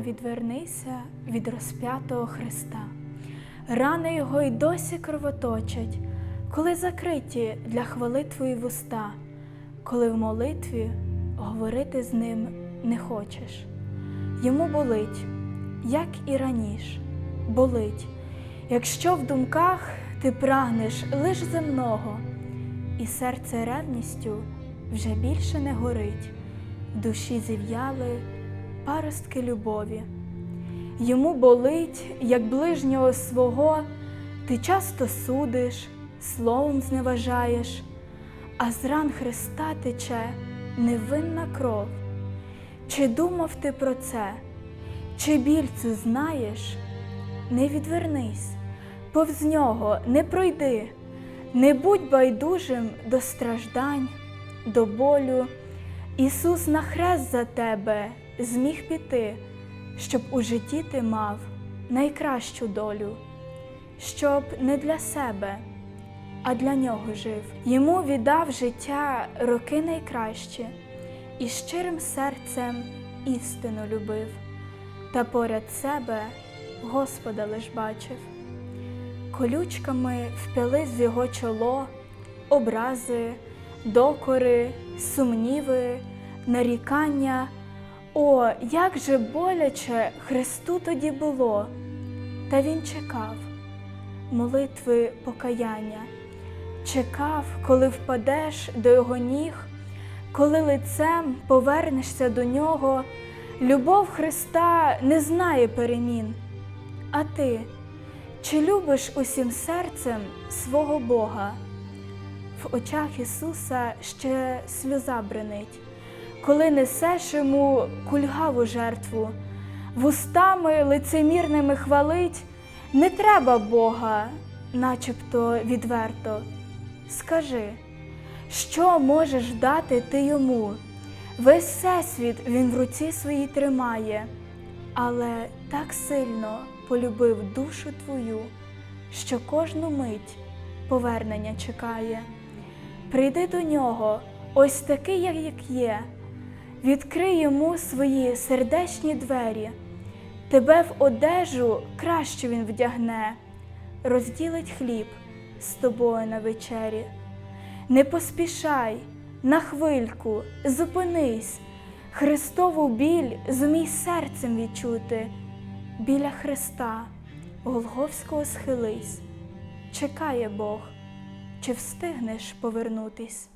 відвернися від розп'ятого Христа. Рани його й досі кровоточать, коли закриті для хвали твої вуста, коли в молитві говорити з ним не хочеш. Йому болить, як і раніше, болить, якщо в думках ти прагнеш лиш земного, і серце ревністю вже більше не горить, душі зів'яли паростки любові. Йому болить, як ближнього свого, ти часто судиш, словом зневажаєш, а з ран Христа тече невинна кров. Чи думав ти про це, чи біль цю знаєш? Не відвернись, повз нього не пройди, не будь байдужим до страждань, до болю. Ісус на хрест за тебе зміг піти, щоб у житті ти мав найкращу долю, щоб не для себе, а для нього жив. Йому віддав життя роки найкращі, і щирим серцем істину любив, та поряд себе Господа лиш бачив. Колючками вп'ялись в його чоло, образи, докори, сумніви, нарікання. О, як же боляче Христу тоді було, та Він чекав молитви покаяння, чекав, коли впадеш до Його ніг, коли лицем повернешся до нього. Любов Христа не знає перемін. А ти чи любиш усім серцем свого Бога? В очах Ісуса ще сльоза бренить, коли несеш йому кульгаву жертву, вустами лицемірними хвалить, не треба Бога, начебто відверто. Скажи, що можеш дати ти йому? Весь всесвіт він в руці своїй тримає, але так сильно полюбив душу твою, що кожну мить повернення чекає. Прийди до нього, ось такий, як є, відкрий йому свої сердечні двері, тебе в одежу краще він вдягне, розділить хліб з тобою на вечері. Не поспішай, на хвильку, зупинись, Христову біль зумій серцем відчути, біля Христа Голговського схились, чекає Бог, чи встигнеш повернутись.